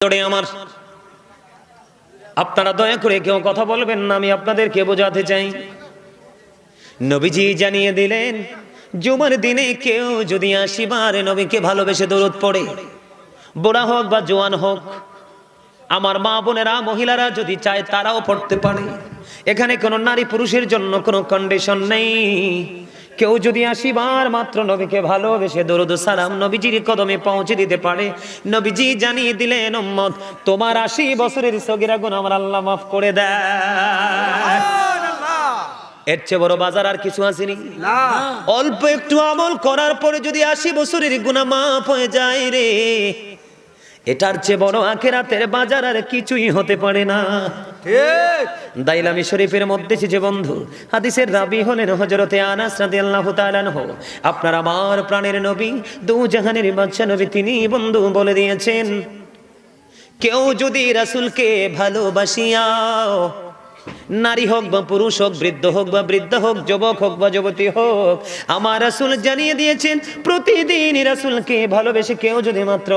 আমার। আপনারা দয়া করে কেউ কথা বলবেন না, আমি আপনাদেরকে বোঝাতে চাই। নবীজি জানিয়ে দিলেন, জুমার দিনে কেউ যদি আসিবার নবীকে ভালোবেসে দৌড় পড়ে, বুড়া হোক বা জোয়ান হোক, আমার মা বোনেরা, মহিলারা যদি চায় তারাও পড়তে পারে। এখানে কোনো নারী পুরুষের জন্য কোনো কন্ডিশন নেই। কেউ যদি আসিবার মাত্র নবীকে ভালোবেসে দরুদ সালাম নবীজির কদমে পৌঁছে দিতে পারে নবীজি জানিয়ে দিলেন উম্মত তোমার আশি বছরের সগিরা গুণ আমার আল্লাহ মাফ করে দেয়। এর চেয়ে বড় বাজার আর কিছু আসেনি। অল্প একটু আমল করার পরে যদি আশি বছরের গুণা মাফ হয়ে যায় রে এটার চেয়ে বড় আখেরাতের বাজার আর কিছুই হতে পারে না। দাইলামি শরীফের মধ্যে যে বন্ধু হাদিসের রাবি হলেন হজরতে আনাস তাআলা আনহু। আপনার আমার প্রাণের নবী দু জাহানের বাচ্চা নবী তিনি বন্ধু বলে দিয়েছেন কেউ যদি রাসুলকে ভালোবাসিয়া নারী হোক বা পুরুষ হোক, বৃদ্ধ হোক বা বৃদ্ধ হোক, যুবক হোক বা যুবতী হোক, আমার রাসূল জানিয়ে দিয়েছেন, প্রতিদিন রাসূলকে ভালোবেসে কেউ যদি মাত্র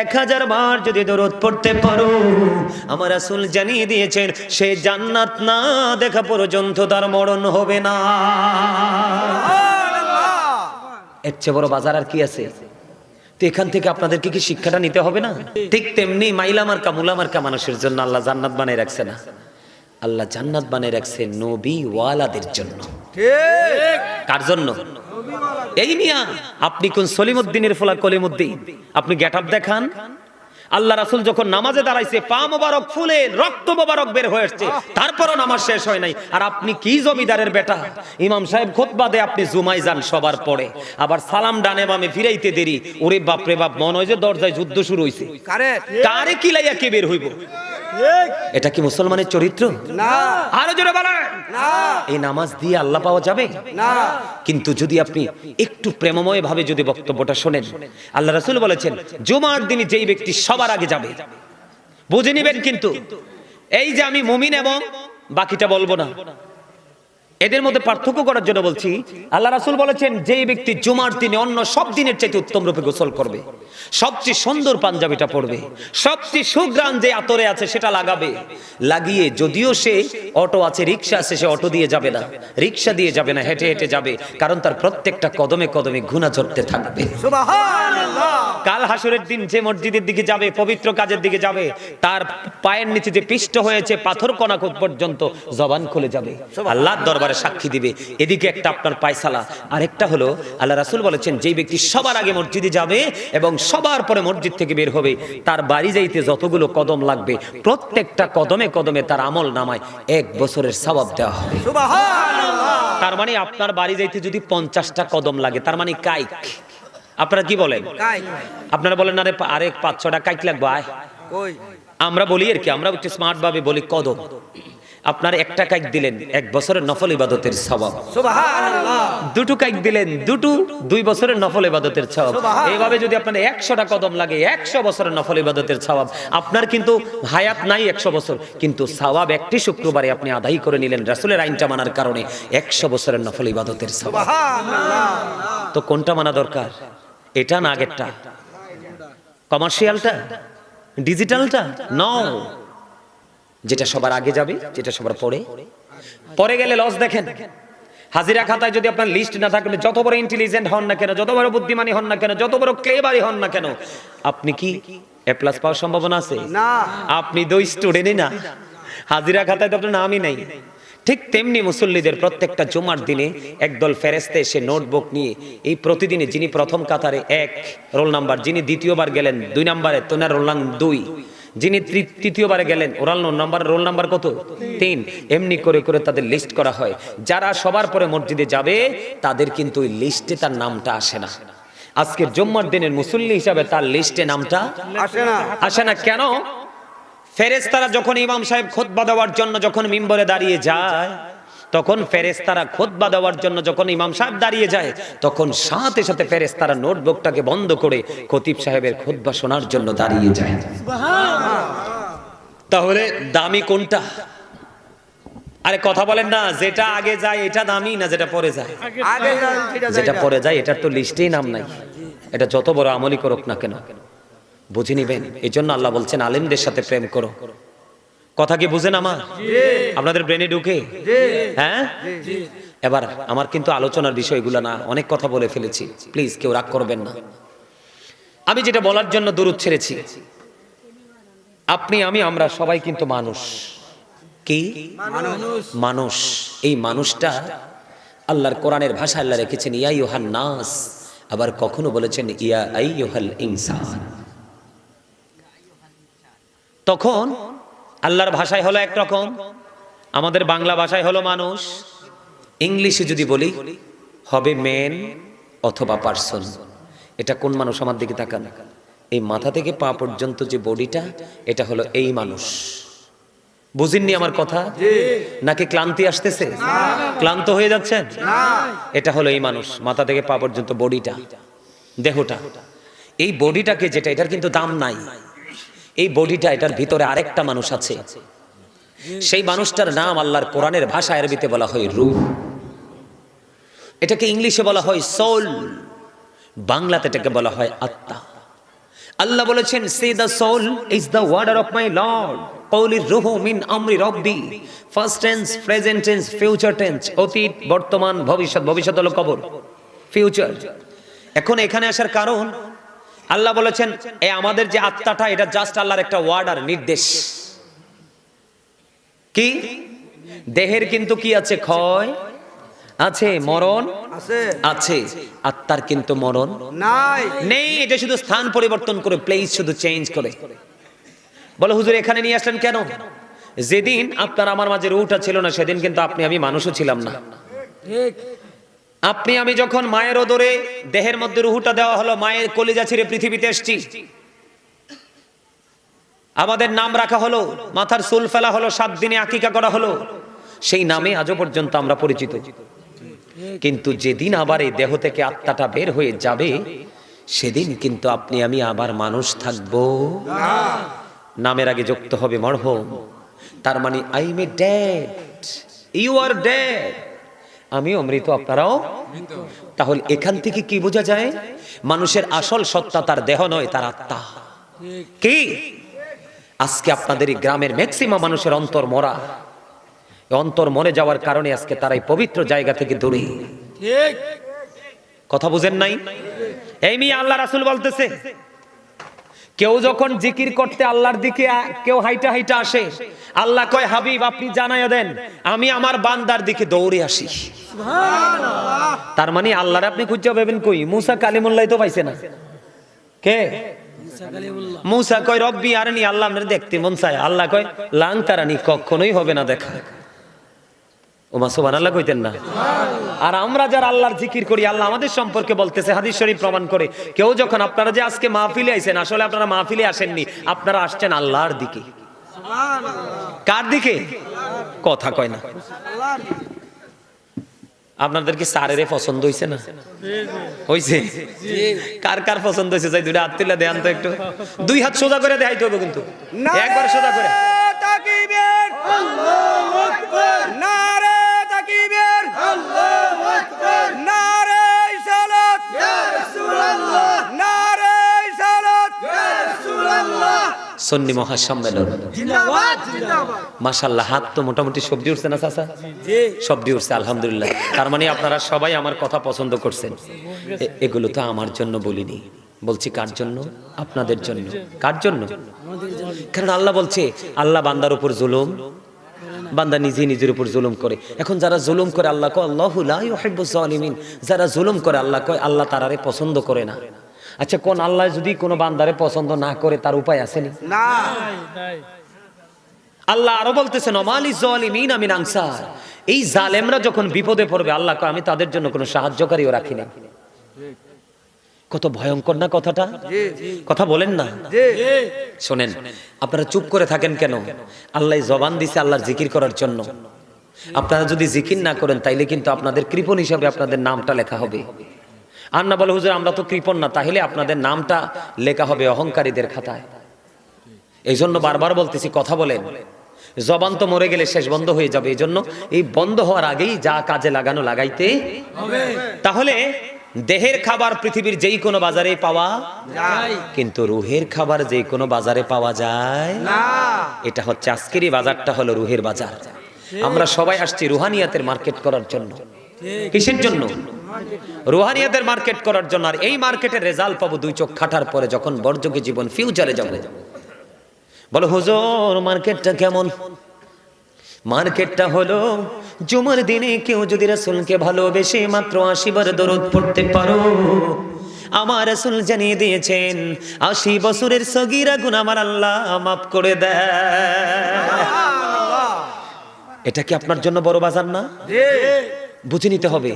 এক হাজার বার যদি দরদ পড়তে পারো, আমার রাসূল জানিয়ে দিয়েছেন, সে জান্নাত না দেখা পর্যন্ত তার মরণ হবে না। এর চেয়ে বড় বাজার আর কি আছে? তো এখান থেকে আপনাদেরকে কি শিক্ষাটা নিতে হবে না? ঠিক তেমনি মাইলা মার্কা মুলা মার্কা মানুষের জন্য আল্লাহ জান্নাত বানিয়ে রাখছে না। আল্লাহ জান্নাত বানিয়ে রাখছে নবী ওয়ালাদের জন্য কার জন্য? এই মিয়া আপনি কোন সলিমুদ্দিনের ফলা কলিমুদ্দিন? আপনি গেট আপ দেখান। আল্লাহ রাসুল যখন নামাজে দাঁড়াইছে পা মোবারক ফুলে রক্ত মোবারক বের হয়ে আসছে। তারপরও নামাজ শেষ হয় নাই। আর আপনি কি জমিদারের বেটা? ইমাম সাহেব খোতবা দে আপনি জুমাই যান সবার পরে। আবার সালাম ডানে বামে ফিরাইতে দেরি। ওরে বাপ রে বাপ মনে হয় যে দরজায় যুদ্ধ শুরু হইছে। কারে কিলাইয়া কে বের হইব? এটা কি মুসলমানের চরিত্র? আরও জোরে বলেন। এই নামাজ দিয়ে আল্লাহ পাওয়া যাবে? কিন্তু যদি আপনি একটু প্রেমময় ভাবে যদি বক্তব্যটা শোনেন আল্লাহ রাসূল বলেছেন জুমার দিনে যেই ব্যক্তি সবার আগে যাবে। বুঝে নিবেন কিন্তু। এই যে আমি মুমিন এবং বাকিটা বলব না। এদের মধ্যে পার্থক্য করার জন্য বলছি আল্লাহ রাসূল বলেছেন যে ব্যক্তি জুমার দিনে অন্য সব দিনের চাইতে উত্তম রূপে গোসল করবে সবচেয়ে সুন্দর পাঞ্জাবিটা পরবে সবচেয়ে সুগ্রাম যে আতরে আছে সেটা লাগাবে লাগিয়ে যদিও সে অটো আছে রিক্সা আছে সে অটো দিয়ে যাবে না রিক্সা দিয়ে যাবে না হেঁটে হেঁটে যাবে কারণ তার প্রত্যেকটা কদমে কদমে ঘুণা ঝরতে থাকবে। কাল হাসুরের দিন যে মসজিদের দিকে যাবে পবিত্র কাজের দিকে যাবে তার পায়ের নিচে যে পিষ্ট হয়েছে পাথর কণা পর্যন্ত জবান খুলে যাবে। আল্লাহর দরবারে সাক্ষী দিবে। এদিকে একটা আপনার পায়সালা আরেকটা হলো আল্লাহ রাসুল বলেছেন যেই ব্যক্তি সবার আগে মসজিদে যাবে এবং সবার পরে মসজিদ থেকে বের হবে তার বাড়ি যাইতে যতগুলো কদম লাগবে প্রত্যেকটা কদমে কদমে তার আমল নামায় এক বছরের সওয়াব দেওয়া হবে। তার মানে আপনার বাড়ি যাইতে যদি পঞ্চাশটা কদম লাগে তার মানে কাইক। আপনারা কি বলেন? আপনারা বলেন আরে আরেক পাঁচ ছটা কাইক লাগবে আয়। আমরা বলি আর কি আমরা স্মার্ট ভাবে বলি কদম। আপনার একটা কাইক দিলেন এক বছরের নফল ইবাদতের স্বভাব দুটো কাইক দিলেন দুটো দুই বছরের নফল ইবাদতের স্বভাব এইভাবে যদি আপনার একশোটা কদম লাগে একশো বছরের নফল ইবাদতের স্বভাব আপনার কিন্তু হায়াত নাই একশো বছর কিন্তু স্বভাব একটি শুক্রবারে আপনি আদায় করে নিলেন রাসুলের আইনটা মানার কারণে একশো বছরের নফল ইবাদতের স্বভাব তো কোনটা মানা দরকার? এটা না আগেরটা? কমার্শিয়ালটা? ডিজিটালটা? ন যেটা সবার আগে যাবে যেটা সবার পরে। পরে গেলে লস দেখেন। হাজিরা খাতায় যদি আপনার লিস্ট না থাকলে যত বড় ইন্টেলিজেন্ট হন না কেন যত বড় বুদ্ধিমানী হন না কেন যত বড় ক্লেবারি হন না কেন আপনি কি এ প্লাস পাওয়ার সম্ভাবনা আছে? না। আপনি দুই স্টুডেন্টই না। হাজিরা খাতায় তো আপনার নামই নাই। ঠিক তেমনি মুসল্লিদের প্রত্যেকটা জুমার দিনে একদল ফেরেস্তে এসে নোটবুক নিয়ে এই প্রতিদিনে যিনি প্রথম কাতারে এক রোল নাম্বার যিনি দ্বিতীয়বার গেলেন দুই নাম্বারে তোনার রোল নাম্বার দুই। যিনি তৃতীয়বারে গেলেন ওরাল নম্বর রোল নাম্বার কত? তিন। এমনি করে করে তাদের লিস্ট করা হয়। যারা সবার পরে মসজিদে যাবে তাদের কিন্তু ওই লিস্টে তার নামটা আসে না। আজকের জম্মার দিনের মুসল্লি হিসাবে তার লিস্টে নামটা আসে না। আসে না কেন? ফেরেস্তারা যখন ইমাম সাহেব খোদবা দেওয়ার জন্য যখন মিম্বরে দাঁড়িয়ে যায় তখন ফেরেস্তারা খোদবা দেওয়ার জন্য যখন ইমাম সাহেব দাঁড়িয়ে যায় তখন সাথে সাথে ফেরেস্তারা নোটবুকটাকে বন্ধ করে খতিব সাহেবের খোদবা শোনার জন্য দাঁড়িয়ে যায়। তাহলে দামি কোনটা? আরে কথা বলেন না যেটা আগে যায় এটা দামি না যেটা পরে যায়? যেটা যেটা পরে যায় এটার তো লিস্টেই নাম নাই। এটা যত বড় আমলি করুক না কেন? বুঝে নিবেন? এই জন্য আল্লাহ বলছেন আলেমদের সাথে প্রেম করো। কথা কি বুঝেন আমার? আপনাদের ব্রেনে ঢুকে? হ্যাঁ? এবার আমার কিন্তু আলোচনার বিষয়গুলো না অনেক কথা বলে ফেলেছি। প্লিজ কেউ রাগ করবেন না। আমি যেটা বলার জন্য দূরত ছেড়েছি। আপনি আমি আমরা সবাই কিন্তু মানুষ। কি? মানুষ। এই মানুষটা আল্লাহর কোরআনের ভাষা আল্লাহ রেখেছেন ইয়া ইউহান নাস। আবার কখনো বলেছেন ইয়া আইয়ুহাল ইনসান। তখন আল্লাহর ভাষায় হলো একরকম আমাদের বাংলা ভাষায় হলো মানুষ। ইংলিশে যদি বলি হবে মেন অথবা পার্সন এটা কোন মানুষ আমার দিকে তাকান? এই মাথা থেকে পা পর্যন্ত যে বডিটা এটা হলো এই মানুষ। বুঝিননি আমার কথা? নাকি ক্লান্তি আসতেছে? ক্লান্ত হয়ে যাচ্ছেন? এটা হলো এই মানুষ মাথা থেকে পা পর্যন্ত বডিটা দেহটা। এই বডিটাকে যেটা এটার কিন্তু দাম নাই। এই বডিটা এটার ভিতরে আরেকটা মানুষ আছে। সেই মানুষটার নাম আল্লাহর কোরআনের ভাষা আরবিতে বলা হয় রূহ। এটাকে ইংলিশে বলা হয় সোল বাংলাতে এটাকে বলা হয় আত্মা। আল্লাহ বলেছেন সে the soul is the order of my lord কৌলির রুহ মিন আমরি রব্বি। First tense present tense future tense অতীত, বর্তমান, ভবিষ্যৎ ভবিষ্যৎ হলো কবর। ফিউচার এখন এখানে আসার কারণ আল্লাহ বলেছেন এ আমাদের যে আত্মাটা এটা জাস্ট আল্লাহর একটা ওয়ার্ডার নির্দেশ। কি? দেহের কিন্তু কি আছে? ক্ষয় আছে মরণ আছে। আছে আত্মার কিন্তু মরণ নাই। নেই এটা শুধু স্থান পরিবর্তন করে প্লেস শুধু চেঞ্জ করে। বলো হুজুর এখানে নিয়ে আসলেন কেন? যেদিন আপনার আমার মাঝে রুটা ছিল না সেদিন কিন্তু আপনি আমি মানুষও ছিলাম না। ঠিক। আপনি, আমি যখন মায়ের ওদরে দেহের মধ্যে রুহুটা দেওয়া হলো, মায়ের কলিজা ছিঁড়ে পৃথিবীতে এসছি। আমাদের নাম রাখা হলো, মাথার চুল ফেলা হলো, সাত দিনে আকিকা করা হলো। সেই নামে আজও পর্যন্ত আমরা পরিচিত। কিন্তু যেদিন আবার এই দেহ থেকে আত্মাটা বের হয়ে যাবে, সেদিন কিন্তু আপনি, আমি আবার মানুষ থাকব। নামের আগে যুক্ত হবে মরহম। তার মানে I may dead you are dead আমিও মৃত আপনারাও? তাহলে এখান থেকে কি বোঝা যায়? মানুষের আসল সত্তা তার দেহ নয় তার আত্মা। কি? আজকে আপনাদের এই গ্রামের ম্যাক্সিমাম মানুষের অন্তর মরা। অন্তর মরে যাওয়ার কারণে আজকে তারা এই পবিত্র জায়গা থেকে দূরে। কথা বুঝেন নাই? এই মেয়ে আল্লাহ রাসুল বলতেছে কেউ যখন জিকির করতে আল্লাহর দিকে কেউ হাইটা হাইটা আসে আল্লাহ কয় হাবিব আপনি জানাইয়া দেন আমি আমার বান্দার দিকে দৌড়ে আসি। তার মানে আল্লাহর আপনি খুঁজে পাবেন কই? মুসা কালিমুল্লাহ তো পাইছে না। কে? মুসা কয় রব্বি আরনি আল্লাহ আপনার দেখতে মন চায়। আল্লাহ কয় লাং তারানি কখনোই হবে না দেখা। ওমা সোবান আল্লাহ কইতেন না। আর আমরা যারা আল্লাহর জিকির করি আল্লাহ আমাদের সম্পর্কে বলতেছে হাদিস শরীফ প্রমাণ করে। কেউ যখন আপনারা যে আজকে মাহফিলে আইছেন আসলে আপনারা মাহফিলে আসেননি আপনারা আসছেন আল্লাহর দিকে। কার দিকে? কথা কয় না। আপনাদের কি সারেরে পছন্দ হইছে না? হইছে? কার কার পছন্দ হয়েছে যাই দুইটা হাত তুলে দেন তো একটু। দুই হাত সোজা করে দেখাইতে হবে কিন্তু। একবার সোজা করে। তাকিবীর। আল্লাহু আকবার। নারে তাকিবীর নারে সালাত। নারে সালাত। সন্নি মহাসম্মেলন। জিন্দাবাদ জিন্দাবাদ। হাত তো মোটামুটি সবজি উঠছে না চাচা? জি। সবজি উঠছে আলহামদুলিল্লাহ। তার মানে আপনারা সবাই আমার কথা পছন্দ করছেন। এগুলো তো আমার জন্য বলিনি। বলছি কার জন্য? আপনাদের জন্য। কার জন্য। কারণ আল্লাহ বলছে আল্লাহ বান্দার উপর জুলুম বান্দা নিজে নিজের উপর জুলুম করে। এখন যারা জুলুম করে আল্লাহ কয় আল্লাহু জালিমিন। যারা জুলুম করে আল্লাহ কয় আল্লাহ তারারে পছন্দ করে না। আচ্ছা কোন আল্লাহ যদি কোনো বান্দারে পছন্দ না করে তার উপায় আসেনি? না। আল্লাহ আরও বলতেছেন অমালি জালিমিন আমিন আনসার। এই জালেমরা যখন বিপদে পড়বে আল্লাহ কয় আমি তাদের জন্য কোনো সাহায্যকারীও রাখি না কত ভয়ঙ্কর না কথাটা? কথা বলেন না। শোনেন আপনারা চুপ করে থাকেন কেন? আল্লাহ জবান দিছে আল্লাহর জিকির করার জন্য। আপনারা যদি জিকির না করেন তাইলে কিন্তু আপনাদের কৃপণ হিসাবে আপনাদের নামটা লেখা হবে। আর না বলে হুজুর আমরা তো কৃপণ না। তাহলে আপনাদের নামটা লেখা হবে অহংকারীদের খাতায়। এই জন্য বারবার বলতেছি কথা বলেন। জবান তো মরে গেলে শেষ বন্ধ হয়ে যাবে। এই জন্য এই বন্ধ হওয়ার আগেই যা কাজে লাগানো লাগাইতে তাহলে দেহের খাবার পৃথিবীর যেই কোনো বাজারে পাওয়া যাই কিন্তু রুহের খাবার যে কোনো বাজারে পাওয়া যায় না। এটা হচ্ছে আজকেরই বাজারটা হলো রুহের বাজার। আমরা সবাই আসছি রুহানিয়াতের মার্কেট করার জন্য। কিসের জন্য? রুহানিয়াতের মার্কেট করার জন্য। আর এই মার্কেটের রেজাল্ট পাবো দুই চোখ খাটার পরে যখন বর্জকে জীবন ফিউচারে যাবে। বলো হুজুর মার্কেটটা কেমন? মার্কেটটা হলো জুমার দিনে কেউ যদি রসুলকে ভালোবেসে মাত্র আশিবার দরদ পড়তে পারো আমার রসুল জানিয়ে দিয়েছেন আশি বছরের সগিরা গুণ আমার আল্লাহ মাফ করে দেয়। এটা কি আপনার জন্য বড় বাজার না? বুঝে নিতে হবে।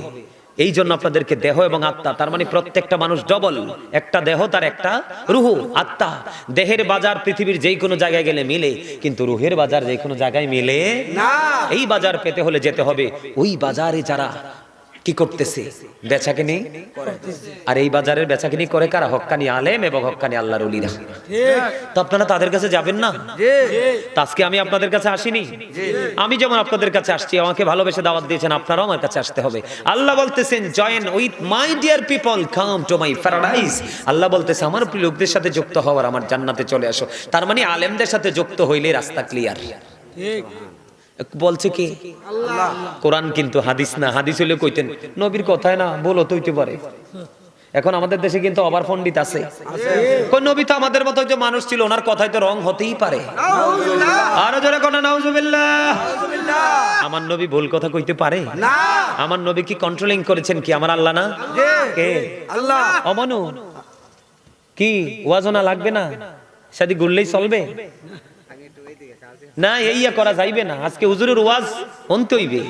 এই জন্য আপনাদেরকে দেহ এবং আত্মা তার মানে প্রত্যেকটা মানুষ ডবল একটা দেহ তার একটা রুহু আত্মা। দেহের বাজার পৃথিবীর যে কোনো জায়গায় গেলে মিলে কিন্তু রুহের বাজার যে কোনো জায়গায় মিলে না। এই বাজার পেতে হলে যেতে হবে ওই বাজারে যারা কি করতেছে? বেচাকেনি? আর এই বাজারের বেচাকেনি করে কারা? হক্কানি আলেম এবং হক্কানি আল্লাহর উলিরা তো আপনারা তাদের কাছে যাবেন না? আজকে আমি আপনাদের কাছে আসিনি? আমি যেমন আপনাদের কাছে আসছি আমাকে ভালোবেসে দাওয়াত দিয়েছেন আপনারাও আমার কাছে আসতে হবে। আল্লাহ বলতেছেন join with my dear people come to my paradise Allah বলতেছে আমার লোকদের সাথে যুক্ত হওয়ার আমার জান্নাতে চলে আসো। তার মানে আলেমদের সাথে যুক্ত হইলে রাস্তা ক্লিয়ার বলছে কি? কোরআন কিন্তু হাদিস না হাদিস হলে কইতেন নবীর কথায় না বলো তৈতে পারে। এখন আমাদের দেশে কিন্তু অবার পণ্ডিত আছে। কোন নবী তো আমাদের মতো যে মানুষ ছিল ওনার কথায় তো রং হতেই পারে। আরও জোরে কোন নাউজুবিল্লাহ। আমার নবী ভুল কথা কইতে পারে? না। আমার নবী কি কন্ট্রোলিং করেছেন কি আমার আল্লাহ না? কে? আল্লাহ। অমানু। কি ওয়াজনা লাগবে না? সাদি গুললেই চলবে? না এইয়া করা যাইবে না। আজকে হুজুরের ওয়াজ অন্ত হইবে।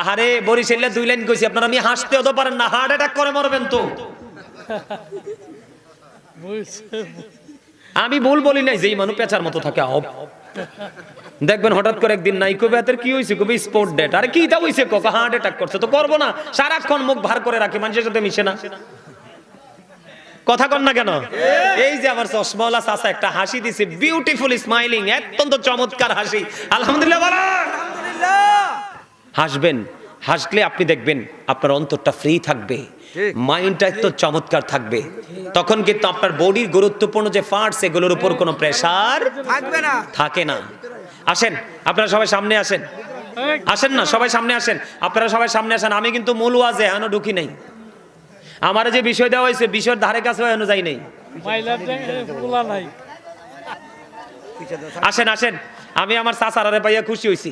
আহারে বরিশালে দুই লাইন কইছি, আপনারা আমি হাসতেও তো পারেন না, হার্ট অ্যাটাক করে মরবেন তো। আমি ভুল বলি নাই যেই মানুষ পেঁচার মতো থাকে, আহব। দেখবেন হঠাৎ করে একদিন নাই, কবে হাতের কি হয়েছে কবে স্পোর্ট ডেট। আরে কি তা হয়েছে কক হার্ট অ্যাটাক করছে, তো করব না। সারাক্ষণ মুখ ভার করে রাখে, মানুষের সাথে মিশে না। কথা কন না কেন? এই যে আমার চশমাওয়ালা চাচা একটা হাসি দিছে বিউটিফুল স্মাইলিং অত্যন্ত চমৎকার হাসি। আলহামদুলিল্লাহ হাসবেন হাসলে আপনি দেখবেন আপনার অন্তরটা ফ্রি থাকবে মাইন্ডটা একটু চমৎকার থাকবে। তখন কিন্তু আপনার বডির গুরুত্বপূর্ণ যে ফার্টস এগুলোর উপর কোনো প্রেসার থাকবে না। থাকে না। আসেন আপনারা সবাই সামনে আসেন। আসেন না সবাই সামনে আসেন। আপনারা সবাই সামনে আসেন আমি কিন্তু মূল ওয়াজে এখনও ঢুকি নাই। আমার যে বিষয় দেওয়া হয়েছে বিষয়ের ধারে কাছে যাই নাই। আসেন আসেন। আমি আমার চাচারারে পাইয়া খুশি হয়েছি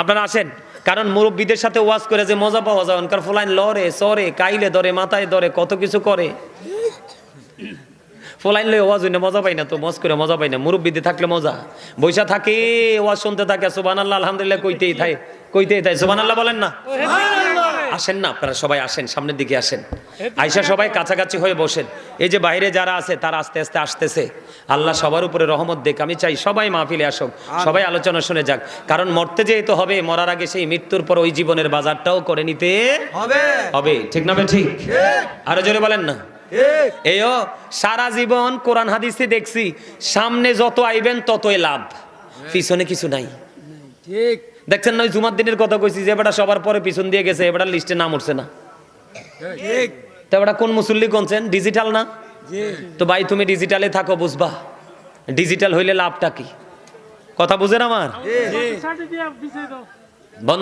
আপনারা আসেন। কারণ মুরব্বীদের সাথে ওয়াজ করে যে মজা পাওয়া যায় অনকার ফুলাইন লড়ে সরে কাইলে ধরে মাথায় ধরে কত কিছু করে। ফলাইন লই ওয়াজ হইনা মজা পাই না তো মজ করে মজা পাই না। মুরব্বীদের থাকলে মজা। বৈশা থাকে ওয়াজ শুনতে থাকে সুবান আল্লাহ আলহামদুলিল্লাহ কইতেই থাকে কইতেই থাকে সুবান আল্লাহ বলেন না। আসেন না আপনারা সবাই আসেন সামনের দিকে আসেন। আইসা সবাই কাছাকাছি হয়ে বসেন। এই যে বাইরে যারা আছে তারা আস্তে আস্তে আসতেছে। আল্লাহ সবার উপরে রহমত দেখ আমি চাই সবাই মাহফিলে আসুক সবাই আলোচনা শুনে যাক। কারণ মরতে যেহেতু হবে মরার আগে সেই মৃত্যুর পর ওই জীবনের বাজারটাও করে নিতে হবে। হবে। ঠিক না ঠিক? আরও জোরে বলেন না। এও সারা জীবন কোরআন হাদিসে দেখছি সামনে যত আইবেন ততই লাভ। পিছনে কিছু নাই ঠিক। দেখছেন না ওই জুমার দিনের কথা কইছি যে বেটা সবার পরে পিছন দিয়ে গেছে এবার লিস্টে নাম উঠছে না। ঠিক তো এবার কোন মুসল্লি কোনছেন? ডিজিটাল না? জি। তো ভাই তুমি ডিজিটালে থাকো বুঝবা। ডিজিটাল হইলে লাভটা কি? কথা বুঝেন আমার?